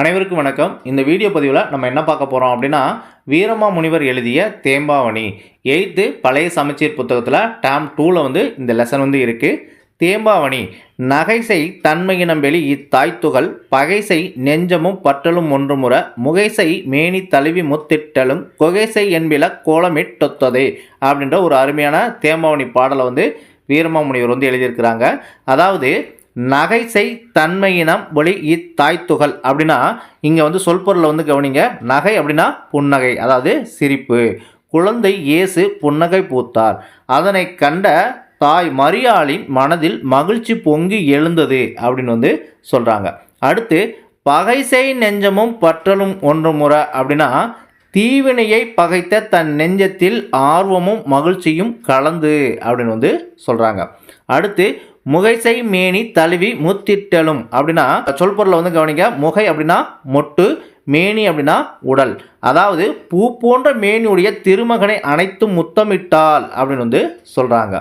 அனைவருக்கும் வணக்கம். இந்த வீடியோ பதிவில் நம்ம என்ன பார்க்க போகிறோம் அப்படின்னா வீரமா முனிவர் எழுதிய தேம்பாவணி. எயித்து பழைய சமச்சீர் புத்தகத்தில் டேம் டூவில் வந்து இந்த லெசன் வந்து இருக்குது தேம்பாவணி நகைசை தன்மையினம் வெளி இத்தாய்த்துகள் பகைசை நெஞ்சமும் பற்றலும் ஒன்றுமுற முகைசை மேனி தழுவி முத்திட்டலும் கொகைசை என்பில கோலமிட்டொத்ததே அப்படின்ற ஒரு அருமையான தேம்பாவணி பாடலை வந்து வீரமாமுனிவர் வந்து எழுதியிருக்கிறாங்க. அதாவது நகைசை தன்மையினம் ஒளி இத்தாய்த்துகள் அப்படின்னா இங்கே வந்து சொல்பொருளை வந்து கவனிங்க. நகை அப்படின்னா புன்னகை அதாவது சிரிப்பு. குழந்தை இயேசு புன்னகை பூத்தார். அதனை கண்ட தாய் மரியாளின் மனதில் மகிழ்ச்சி பொங்கி எழுந்தது அப்படின்னு வந்து சொல்கிறாங்க அடுத்து பகைசை நெஞ்சமும் பற்றலும் ஒன்று முறை அப்படின்னா தீவினையை பகைத்த தன் நெஞ்சத்தில் ஆர்வமும் மகிழ்ச்சியும் கலந்து அப்படின்னு வந்து சொல்கிறாங்க அடுத்து முகைசை மேனி தழுவி முத்திட்டலும் அப்படின்னா சொல்பொருளை வந்து கவனிங்க. முகை அப்படின்னா மொட்டு மேனி அப்படின்னா உடல். அதாவது பூ போன்ற மேனியுடைய திருமகனை அனைத்தும் முத்தமிட்டால் அப்படின்னு வந்து சொல்கிறாங்க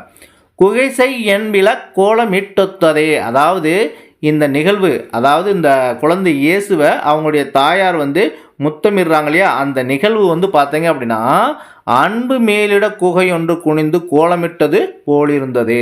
குகைசை என்பில கோலமிட்டொத்ததே. அதாவது இந்த நிகழ்வு அதாவது இந்த குழந்தை இயேசுவை அவங்களுடைய தாயார் வந்து முத்தமிடுறாங்க இல்லையா அந்த நிகழ்வு வந்து பார்த்தீங்க அப்படின்னா அன்பு மேலிட குகை ஒன்று குனிந்து கோலமிட்டது போலிருந்தது.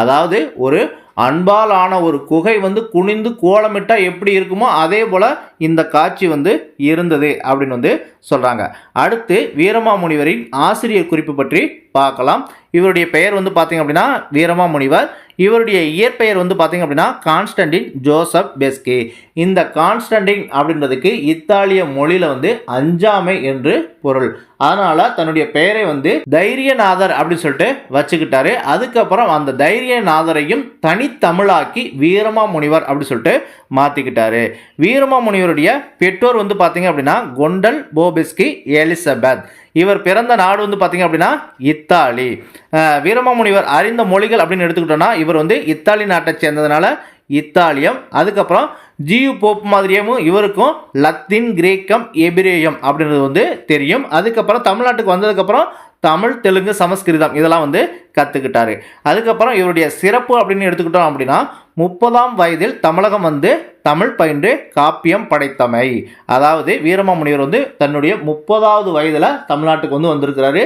அதாவது ஒரு அன்பால் ஆன ஒரு குகை வந்து குனிந்து கோலமிட்டால் எப்படி இருக்குமோ அதே போல் இந்த காட்சி வந்து இருந்தது அப்படின்னு வந்து சொல்கிறாங்க அடுத்து வீரமாமுனிவரின் ஆசிரியர் குறிப்பு பற்றி பார்க்கலாம். இவருடைய பெயர் வந்து பார்த்திங்க அப்படின்னா வீரமாமுனிவர் இவருடைய இயற்பெயர் வந்து பார்த்திங்க அப்படின்னா கான்ஸ்டன்டின் ஜோசப் பெஸ்கி. இந்த கான்ஸ்டன்டின் அப்படின்றதுக்கு இத்தாலிய மொழியில் வந்து அஞ்சாமை என்று பொருள். அதனால் தன்னுடைய பெயரை வந்து தைரியநாதர் அப்படின்னு சொல்லிட்டு வச்சுக்கிட்டாரு. அதுக்கப்புறம் அந்த தைரியநாதரையும் தனித்தமிழாக்கி வீரமா முனிவர் அப்படின்னு சொல்லிட்டு மாற்றிக்கிட்டாரு வீரமா முனிவருடைய பெற்றோர் வந்து பார்த்தீங்க அப்படின்னா கொண்டல் போபெஸ்கி எலிசபெத். இவர் பிறந்த நாடு வந்து பார்த்தீங்க அப்படின்னா இத்தாலி. வீரமாமுனிவர் அறிந்த மொழிகள் அப்படின்னு எடுத்துக்கிட்டோம்னா இவர் வந்து இத்தாலி நாட்டை சேர்ந்ததுனால இத்தாலியம் அதுக்கப்புறம் ஜியு போப் மாதிரியும் இவருக்கும் லத்தீன் கிரேக்கம் எபிரேயம் அப்படின்றது வந்து தெரியும். அதுக்கப்புறம் தமிழ்நாட்டுக்கு வந்ததுக்கப்புறம் தமிழ் தெலுங்கு சமஸ்கிருதம் இதெல்லாம் வந்து கற்றுக்கிட்டாரு அதுக்கப்புறம் இவருடைய சிறப்பு அப்படின்னு எடுத்துக்கிட்டோம் அப்படின்னா முப்பதாம் வயதில் தமிழகம் வந்து தமிழ் பயின்று காப்பியம் படைத்தமை. அதாவது வீரமாமுனிவர் வந்து தன்னுடைய முப்பதாவது வயதில் தமிழ்நாட்டுக்கு வந்து வந்திருக்கிறாரு.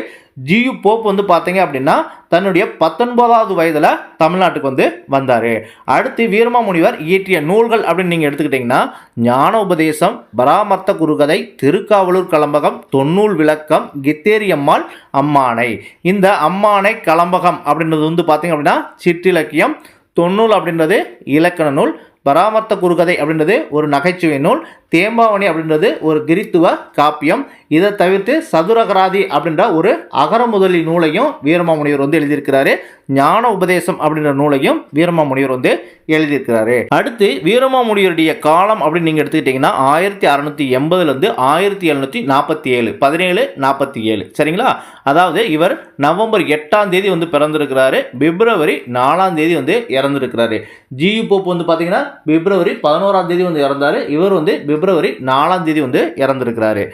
ஜியு போப் வந்து பார்த்தீங்க அப்படின்னா தன்னுடைய பத்தொன்பதாவது வயதில் தமிழ்நாட்டுக்கு வந்து வந்தார். அடுத்து வீரமாமுனிவர் இயற்றிய நூல்கள் அப்படின்னு நீங்கள் எடுத்துக்கிட்டிங்கன்னா ஞான உபதேசம் பராமர்த்த குருகதை திருக்காவலூர் கலம்பகம் தொன்னூல் விளக்கம் கித்தேரியம்மாள் அம்மானை. இந்த அம்மானை கலம்பகம் அப்படின்றது வந்து பார்த்தீங்க அப்படின்னா சிற்றிலக்கியம் தொன்னூல் அப்படின்றது இலக்கண நூல் பராமர்த்த குறுகதை அப்படின்றது ஒரு நகைச்சுவை நூல் தேம்பாவணி அப்படின்றது ஒரு கிரித்துவ காப்பியம். இதை தவிர்த்து சதுரகராதி அப்படின்ற ஒரு அகரமுதலி நூலையும் வீரமாமுனிவர் வந்து எழுதியிருக்கிறாரு. ஞான உபதேசம் அப்படின்ற நூலையும் வீரமாமுனிவர் வந்து எழுதியிருக்கிறாரு. அடுத்து வீரமாமுனிவருடைய காலம் அப்படின்னு நீங்கள் எடுத்துக்கிட்டிங்கன்னா ஆயிரத்தி அறநூற்றி எண்பதுலேருந்து ஆயிரத்தி எழுநூற்றி நாற்பத்தி ஏழு பதினேழு நாற்பத்தி ஏழு சரிங்களா? அதாவது இவர் நவம்பர் எட்டாம் தேதி வந்து பிறந்திருக்கிறாரு. பிப்ரவரி நாலாம் தேதி வந்து இறந்துருக்கிறாரு. ஜியு போப் வந்து பார்த்தீங்கன்னா பிப்ரவரி பதினோராம் தேதி வந்து இறந்தார். இவர் வந்து பிப்ரவரி நாலாம் தேதி வந்து இறந்துருக்கிறாரு.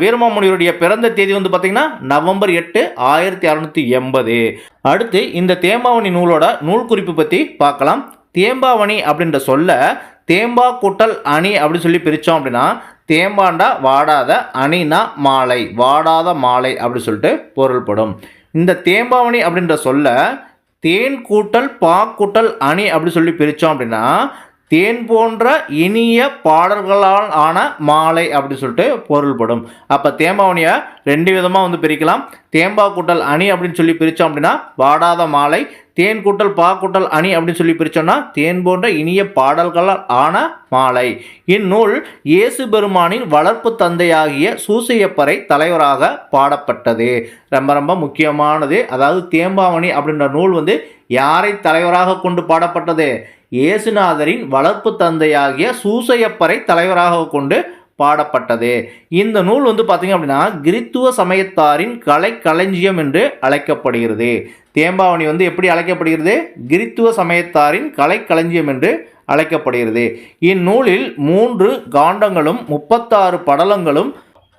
வீரமாமுனிவருடைய பிறந்த தேதி வந்து பார்த்திங்கன்னா நவம்பர் எட்டு ஆயிரத்தி அறநூற்றி எண்பது. அடுத்து இந்த தேம்பாவணி நூலோட நூல் குறிப்பு பற்றி பார்க்கலாம். தேம்பாவணி அப்படின்ற சொல்ல தேம்பா கூட்டல் அணி அப்படின்னு சொல்லி பிரித்தோம் அப்படின்னா தேம்பாண்டா வாடாத அணினா மாலை வாடாத மாலை அப்படின்னு சொல்லிட்டு பொருள்படும். இந்த தேம்பாவணி அப்படின்ற சொல்ல தேன் கூட்டல் பா கூட்டல் அணி அப்படின்னு சொல்லி பிரித்தோம் அப்படின்னா தேன் போன்ற இனிய பாடல்களால் ஆன மாலை அப்படி சொல்லிட்டு பொருள்படும். அப்போ தேம்பாவணியை ரெண்டு விதமாக வந்து பிரிக்கலாம். தேம்பா கூட்டல் அணி அப்படின்னு சொல்லி பிரித்தோம் அப்படின்னா வாடாத மாலை தேன் கூட்டல் பா கூட்டல் அணி அப்படின்னு சொல்லி பிரித்தோம்னா தேன் போன்ற இனிய பாடல்களால் ஆன மாலை. இந்நூல் இயேசு பெருமானின் வளர்ப்பு தந்தையாகிய சூசையப்பரை தலைவராக பாடப்பட்டது. ரொம்ப ரொம்ப முக்கியமானது. அதாவது தேம்பாவணி அப்படின்ற நூல் வந்து யாரை தலைவராக கொண்டு பாடப்பட்டது? இயேசுநாதரின் வளர்ப்பு தந்தையாகிய சூசையப்பரை தலைவராக கொண்டு பாடப்பட்டது. இந்த நூல் வந்து பார்த்திங்க அப்படின்னா கிறித்துவ சமயத்தாரின் கலை களஞ்சியம் என்று அழைக்கப்படுகிறது. தேம்பாவணி வந்து எப்படி அழைக்கப்படுகிறது? கிறித்துவ சமயத்தாரின் கலை களஞ்சியம் என்று அழைக்கப்படுகிறது. இந்நூலில் மூன்று காண்டங்களும் முப்பத்தாறு படலங்களும்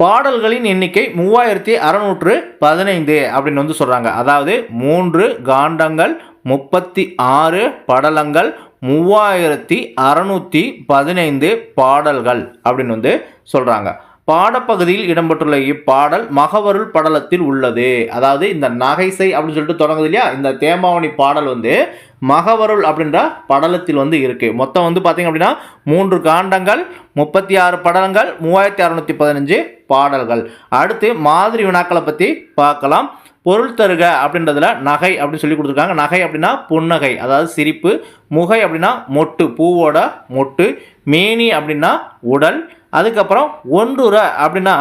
பாடல்களின் எண்ணிக்கை மூவாயிரத்தி அறநூற்று பதினைந்து அப்படின்னு வந்து சொல்கிறாங்க அதாவது மூன்று காண்டங்கள் முப்பத்தி ஆறு படலங்கள் மூவாயிரத்தி அறநூற்றி பதினைந்து பாடல்கள் அப்படின்னு வந்து சொல்கிறாங்க பாடப்பகுதியில் இடம்பெற்றுள்ள இப்பாடல் மகவருள் படலத்தில் உள்ளது. அதாவது இந்த நகைசை அப்படின்னு சொல்லிட்டு தொடங்குது இல்லையா? இந்த தேம்பாவணி பாடல் வந்து மகவருள் அப்படின்ற படலத்தில் வந்து இருக்குது மொத்தம் வந்து பார்த்திங்க அப்படின்னா மூன்று காண்டங்கள் முப்பத்தி ஆறு படலங்கள் மூவாயிரத்தி அறநூற்றி பதினஞ்சு பாடல்கள். அடுத்து மாதிரி வினாக்களை பற்றி பார்க்கலாம். பொருள் தருக அப்படின்றதுல நகை அப்படின்னு சொல்லி கொடுத்துருக்காங்க. நகை அப்படின்னா புன்னகை அதாவது சிரிப்பு. முகை அப்படின்னா மொட்டு பூவோட மொட்டு. மேனி அப்படின்னா உடல். அதுக்கப்புறம் ஒன்றுற அப்படின்னா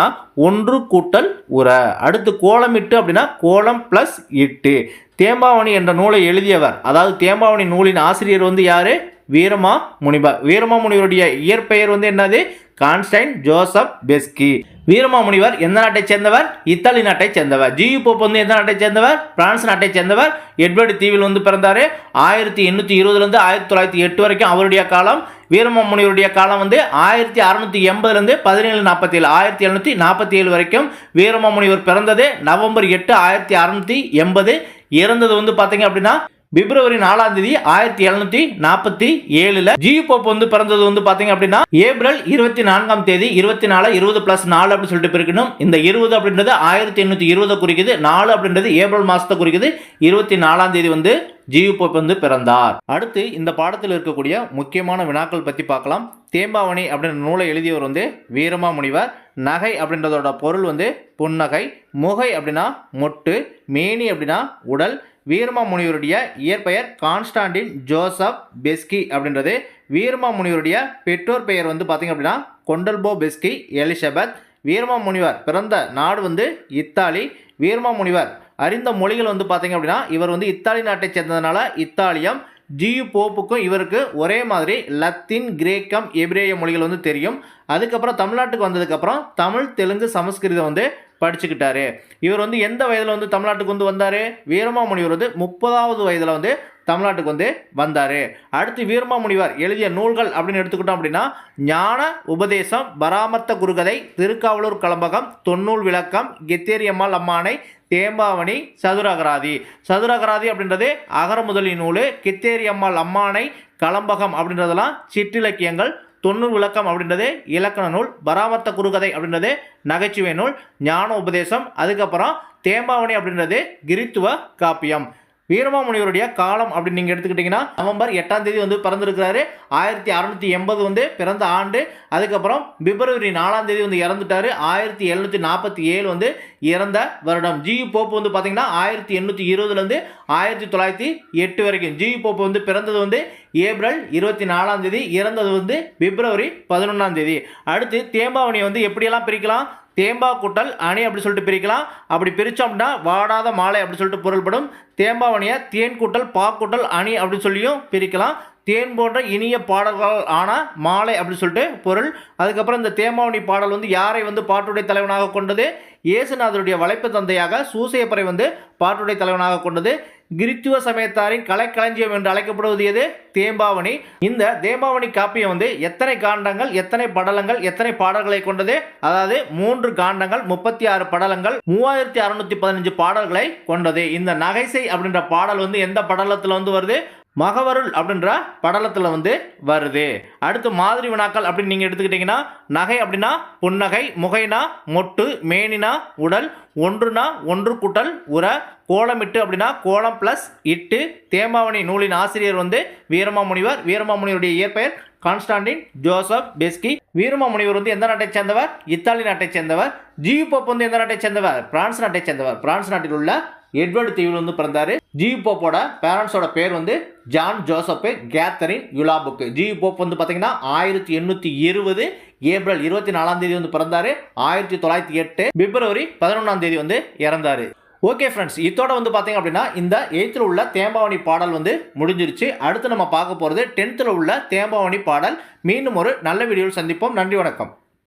ஒன்று கூட்டல் உர அடுத்து கோலமிட்டு அப்படின்னா கோலம் ப்ளஸ் இட்டு. தேம்பாவணி என்ற நூலை எழுதியவர் அதாவது தேம்பாவணி நூலின் ஆசிரியர் வந்து யார்? வீரமா முனிவர். வீரமா முனிவருடைய இயற்பெயர் வந்து என்னது? கான்ஸ்டைன் ஜோசப் பெஸ்கி. வீரமாமுனிவர் எந்த நாட்டை சேர்ந்தவர்? இத்தாலி நாட்டை சேர்ந்தவர். ஜியு போப் வந்து எந்த நாட்டை சேர்ந்தவர்? பிரான்ஸ் நாட்டை சேர்ந்தவர். எட்வர்டு தீவில் வந்து பிறந்தார். ஆயிரத்தி எண்ணூற்றி இருபதுலேருந்து ஆயிரத்தி தொள்ளாயிரத்தி எட்டு வரைக்கும் அவருடைய காலம் வீரமாமுனிவருடைய காலம் வந்து ஆயிரத்தி அறுநூற்றி எண்பதுலேருந்து பதினேழு நாற்பத்தி ஏழு ஆயிரத்தி எழுநூற்றி நாற்பத்தி ஏழு வரைக்கும் வீரமாமுனிவர் பிறந்தது. நவம்பர் எட்டு ஆயிரத்தி அறுநூற்றி எண்பது. இறந்தது வந்து பார்த்தீங்க அப்படின்னா பிப்ரவரி நாலாம் தேதி ஆயிரத்தி எழுநூத்தி நாற்பத்தி ஏழுல ஜி போப் வந்து பிறந்தது வந்து பாத்தீங்க அப்படின்னா ஏப்ரல் இருபத்தி நான்காம் தேதி இருபத்தி நாலு இருபது பிளஸ் நாலு அப்படின்னு சொல்லிட்டு பிரிக்கணும் இந்த இருபது அப்படின்றது ஆயிரத்தி எண்ணூத்தி இருபதை குறிக்குது நாலு அப்படின்றது ஏப்ரல் மாசத்தை குறிக்குது. இருபத்தி நாலாம் தேதி வந்து ஜியு போப் வந்து பிறந்தார். அடுத்து இந்த பாடத்தில் இருக்கக்கூடிய முக்கியமான வினாக்கள் பற்றி பார்க்கலாம். தேம்பாவணி அப்படின்ற நூலை எழுதியவர் வந்து வீரமா முனிவர் நகை அப்படின்றதோட பொருள் வந்து புன்னகை. முகை அப்படின்னா மொட்டு. மேனி அப்படின்னா உடல். வீரமா முனிவருடைய இயற்பெயர் கான்ஸ்டாண்டின் ஜோசப் பெஸ்கி அப்படின்றது. வீரமா முனிவருடைய பெற்றோர் பெயர் வந்து பார்த்திங்க அப்படின்னா கொண்டல்போ பெஸ்கி எலிசபெத். வீரமா முனிவர் பிறந்த நாடு வந்து இத்தாலி. வீரமா முனிவர் அறிந்த மொழிகள் வந்து பார்த்திங்க அப்படின்னா இவர் வந்து இத்தாலி நாட்டை சேர்ந்ததுனால இத்தாலியம் ஜியு போப்புக்கும் இவருக்கு ஒரே மாதிரி லத்தீன் கிரேக்கம் எபிரேய மொழிகள் வந்து தெரியும். அதுக்கப்புறம் தமிழ்நாட்டுக்கு வந்ததுக்கப்புறம் தமிழ் தெலுங்கு சமஸ்கிருதம் வந்து படிச்சுக்கிட்டாரு. இவர் வந்து எந்த வயதில் வந்து தமிழ்நாட்டுக்கு வந்து வந்தார்? வீரமாமுனிவர் வந்து முப்பதாவது வயதில் வந்து தமிழ்நாட்டுக்கு வந்து வந்தார். அடுத்து வீரமாமுனிவர் எழுதிய நூல்கள் அப்படின்னு எடுத்துக்கிட்டோம் அப்படின்னா ஞான உபதேசம் பராமர்த்த குருகதை திருக்காவலூர் கலம்பகம் தொன்னூல் விளக்கம் கெத்தேரியம்மாள் அம்மானை தேம்பாவணி சதுரகராதி. சதுரகராதி அப்படின்றது அகரமுதலி நூல் கித்தேரியம்மாள் அம்மானை கலம்பகம் அப்படின்றதெல்லாம் சிற்றிலக்கியங்கள் தொண்ணூறு விளக்கம் அப்படின்றது இலக்கண நூல் பராமர்த்த குறுகதை அப்படின்றது நகைச்சுவை நூல் ஞான உபதேசம் அதுக்கப்புறம் தேம்பாவணி அப்படின்றது கிரித்துவ காப்பியம். வீரமாமுனிவருடைய காலம் அப்படின்னு நீங்கள் எடுத்துக்கிட்டிங்கன்னா நவம்பர் எட்டாம் தேதி வந்து பிறந்திருக்கிறாரு. ஆயிரத்தி அறநூற்றி எண்பது வந்து பிறந்த ஆண்டு. அதுக்கப்புறம் பிப்ரவரி நாலாம் தேதி வந்து இறந்துட்டாரு. ஆயிரத்தி எழுநூற்றி நாற்பத்தி ஏழு வந்து இறந்த வருடம். ஜி போப்பு வந்து பார்த்தீங்கன்னா ஆயிரத்தி எண்ணூற்றி இருபதுலேருந்து ஆயிரத்தி தொள்ளாயிரத்தி எட்டு வரைக்கும். ஜி போப்பு வந்து பிறந்தது வந்து ஏப்ரல் இருபத்தி நாலாம் தேதி இறந்தது வந்து பிப்ரவரி பதினொன்றாம் தேதி. அடுத்து தேம்பாவணியை வந்து எப்படியெல்லாம் பிரிக்கலாம்? தேம்பா கூட்டல் அணி அப்படி சொல்லிட்டு பிரிக்கலாம். அப்படி பிரித்தோம் அப்படின்னா வாடாத மாலை அப்படி சொல்லிட்டு பொருள்படும். தேம்பாவணியை தேன் கூட்டல் பாக்கூட்டல் அணி அப்படின்னு சொல்லியும் பிரிக்கலாம். தேன் போன்ற இனிய பாடல்கள் ஆன மாலை அப்படின்னு சொல்லிட்டு பொருள். அதுக்கப்புறம் இந்த தேம்பாவணி பாடல் வந்து யாரை வந்து பாட்டுடைய தலைவனாக கொண்டது? இயேசுநாதருடைய வளைப்பு தந்தையாக சூசையப்பறை வந்து பாட்டுடைய தலைவனாக கொண்டது. கிரித்துவ சமயத்தாரின் கலைக்களஞ்சியம் என்று அழைக்கப்படுவது எது? தேம்பாவணி. இந்த தேம்பாவணி காப்பியம் வந்து எத்தனை காண்டங்கள் எத்தனை படலங்கள் எத்தனை பாடல்களை கொண்டது? அதாவது மூன்று காண்டங்கள் முப்பத்தி ஆறு படலங்கள் மூவாயிரத்தி அறுநூத்தி பதினஞ்சு பாடல்களை கொண்டது. இந்த நகைசை அப்படின்ற பாடல் வந்து எந்த படலத்தில் வந்து வருது? மகவருள் அப்படின்ற படலத்தில் வந்து வருது. அடுத்து மாதிரி வினாக்கள் அப்படின்னு நீங்கள் எடுத்துக்கிட்டிங்கன்னா நகை அப்படின்னா புன்னகை முகைனா மொட்டு மேனினா உடல் ஒன்றுனா ஒன்று கூட்டல் உர கோலமிட்டு அப்படின்னா கோலம் ப்ளஸ் இட்டு தேம்பாவணி நூலின் ஆசிரியர் வந்து வீரமாமுனிவர். வீரமாமுனிவருடைய இயற்பெயர் கான்ஸ்டாண்டின் ஜோசப் பெஸ்கி. வீரமாமுனிவர் வந்து எந்த நாட்டை சேர்ந்தவர்? இத்தாலி நாட்டை சேர்ந்தவர். ஜியூ போப் வந்து எந்த நாட்டை சேர்ந்தவர்? பிரான்ஸ் நாட்டை சேர்ந்தவர். பிரான்ஸ் நாட்டில் உள்ள எட்வர்டு தீவில் வந்து பிறந்தார். ஜி போப்போட பேரண்ட்ஸோட பேர் வந்து ஜான் ஜோசப்பு கேத்தரின் யுலாபுக்கு. ஜி போப் வந்து பார்த்தீங்கன்னா ஆயிரத்தி எண்ணூற்றி இருபது ஏப்ரல் இருபத்தி நாலாம் தேதி வந்து பிறந்தார். ஆயிரத்தி தொள்ளாயிரத்தி எட்டு பிப்ரவரி பதினொன்றாம் தேதி வந்து இறந்தார். ஓகே ஃப்ரெண்ட்ஸ் இதோட வந்து பார்த்தீங்க அப்படின்னா இந்த எயித்தில் உள்ள தேம்பாவணி பாடல் வந்து முடிஞ்சிருச்சு. அடுத்து நம்ம பார்க்க போகிறது டென்த்தில் உள்ள தேம்பாவணி பாடல். மீண்டும் ஒரு நல்ல வீடியோவில் சந்திப்போம். நன்றி வணக்கம்.